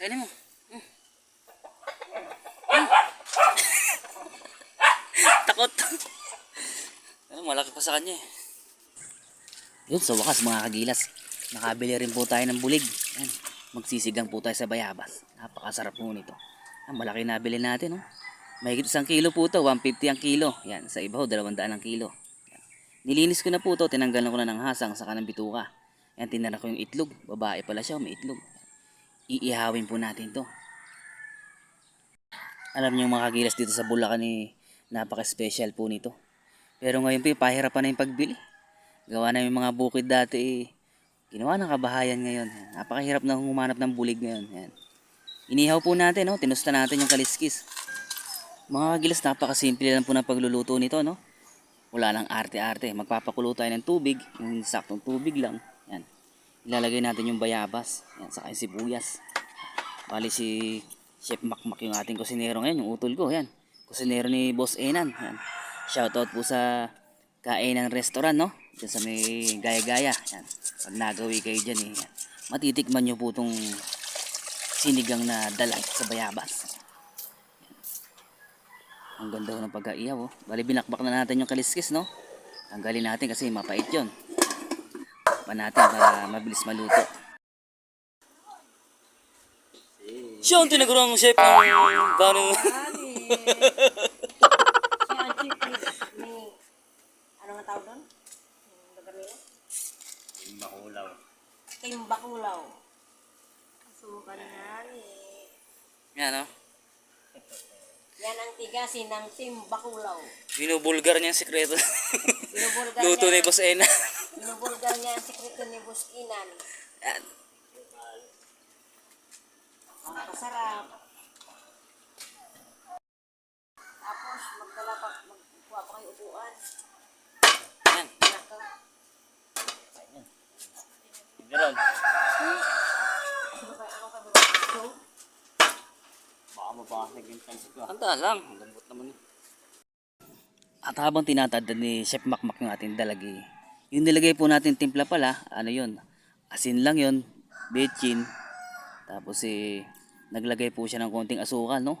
Kainin mo. Mm. Takot. Ano, malaki pa sa kanya eh. Yun, sa wakas mga kagilas. Nakabili rin po tayo ng bulig. Yan. Magsisigang po tayo sa bayabas. Napakasarap po nito. Ang malaki nabili natin, oh. Mahigit isang kilo po to, 150 ang kilo. Yan, sa ibaw, 200 ang kilo. Yan. Nilinis ko na po to, tinanggalan ko na ng hasang sa kanang bituka. Yan, tinara ko yung itlog. Babae pala siya, may itlog. Iihawin po natin to. Alam niyo mga kagilas dito sa Bulacan eh, napaka-special po nito. Pero ngayon po, pahirapan na yung pagbili. Gawa na yung mga bukid dati eh, ginawa ng kabahayan ngayon. Napakahirap na humanap ng bulig ngayon. Yan. Inihaw po natin, no? tinusta natin yung kaliskis. Mga kagilas, napakasimple lang po ng pagluluto nito, no? Wala nang arte-arte. Magpapakulo tayo ng tubig, yung saktong tubig lang. Ilalagay natin yung bayabas, yan, saka yung sibuyas. Bali si Chef Makmak yung ating kusinero ngayon, yung utol ko, yan. Kusinero ni Boss Enan, yan. Shoutout po sa Kainan Restaurant, no? Diyan sa may gaya-gaya, yan. Pag nagawi kayo dyan, eh, yan. Matitikman nyo po itong sinigang na dalag sa bayabas. Ang ganda ng pagkaiyaw, oh. Bali, binakbak na natin yung kaliskis, no? Tanggalin natin kasi mapait yun. Pa natin para mabilis maluto. Siya ang tinagurang chef ng paano. Ni, ni ano nga tawag doon? Nila? Makulaw. Timbakulaw. Asukan na eh. Yan, no? Yan ang tigasin ng Timbakulaw. Binubulgar niya ang sikreto. Binubulgar Luto ni Boss Ena. binubulgar niya ang sekreto ni Boss Inan. Yan. Ang masarap. Tapos magdala pa, magkuha pa kayo upuan. Yan. Naka. Meron. Ano kayo, ano kayo gusto? Baka mabasag yung pansit ko. Anda lang. Ang lambot naman yun. At habang tinatadad ni Chef Makmak yung ating dalagi, yung nilagay po natin timpla pala, ano yun, asin lang yun, betchin, tapos eh, naglagay po siya ng konting asukal, no?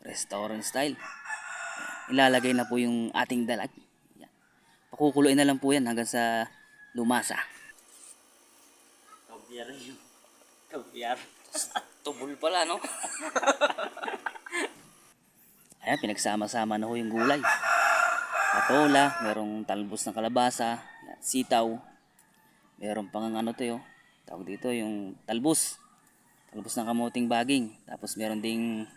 Restaurant style. Ilalagay na po yung ating dalag. Yan. Pakukuluin na lang po yan hanggang sa lumasa. Kabyar yun. Kabyar. Tubol pala, no? Ayan, pinagsama-sama na ho yung gulay. Patola, merong talbos ng kalabasa, sitaw, meron pang ano to yun, tawag dito yung talbos. Talbos ng kamuting baging. Tapos meron ding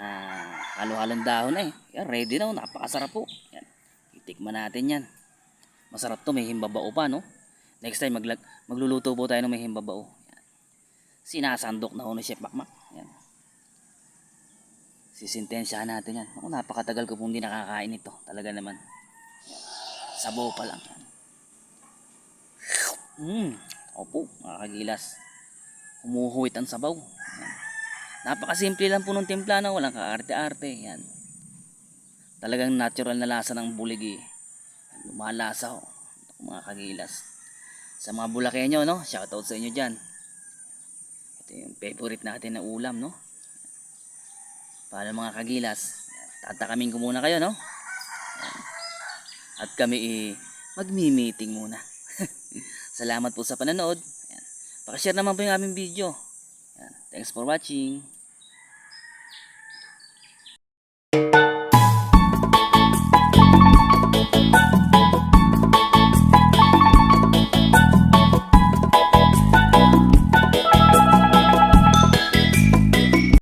ah, halo-halong dahon eh. Yan, ready na, oh, napakasarap po. Yan, itikman natin yan. Masarap to, may himbabao pa, no? Next time, maglag magluluto po tayo ng may himbabao. Sinasandok na ho ni Chef Makmak. Yan. Sisintensyahan natin yan. Ako, napakatagal ko pong hindi nakakain ito. Talaga naman. Yan. Sabaw pa lang. Hmm. Opo, makakagilas. Humuhuwit ang sabaw. Yan. Napakasimple lang po ng timpla na walang kaarte-arte. Yan. Talagang natural na lasa ng buligi. Lumalasa ho. Mga kagilas. Sa mga bulakenyo, no? Shoutout sa inyo dyan. Favorite natin na ulam, no? Para mga kagilas, tatakamin ko muna kayo, no? At kami eh, magmi-meeting muna. Salamat po sa panonood. Yan. Pakishare naman po yung aming video. Yan. Thanks for watching.